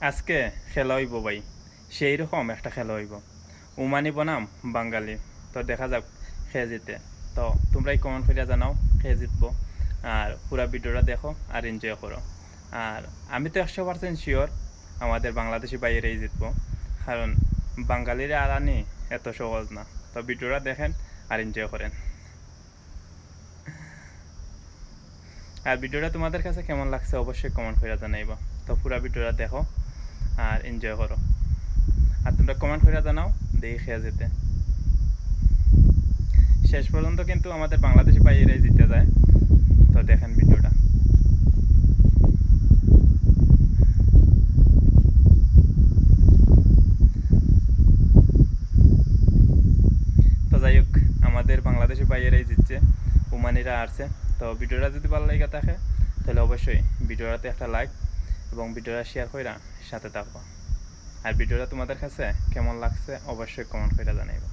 আজকে খেলা হইব ভাই। সেই রকম একটা খেলা হইব। উমানি বনাম, বাঙালি। তো দেখা যাক খেয়ে জিতে। তো তোমরাই কমেন্ট করে জানাও খেয়ে জিতবো। আর পুরা ভিডিওটা দেখো আর এনজয় করো। আর আমি তো একশো পার্সেন্ট শিওর আমাদের বাংলাদেশি বাইরেই জিতবো। কারণ বাঙালিরা আর আনি এত সহজ না। তো ভিডিওটা দেখেন আর এনজয় করেন। আর ভিডিওটা তোমাদের কাছে কেমন লাগছে অবশ্যই কমেন্ট করে জানাইবা। তো পুরা ভিডিওটা দেখো। আর এনজয় করো। আর তোমরা কমেন্ট করে জানাও, দেখে যেতে। শেষ পর্যন্ত কিন্তু আমাদের বাংলাদেশি বাইরে জিতে যায়। তো দেখেন ভিডিওটা। তো যাই হোক, আমাদের বাংলাদেশি বাইরেই জিতছে ওমানিরা আসছে তো ভিডিওটা যদি ভালো লাগে থাকে, তাহলে অবশ্যই ভিডিওটাতে একটা লাইক এবং ভিডিওটা শেয়ার কইরা সাথে থাকব আর ভিডিওটা তোমাদের কাছে কেমন লাগছে অবশ্যই কমেন্ট করে জানাইবা।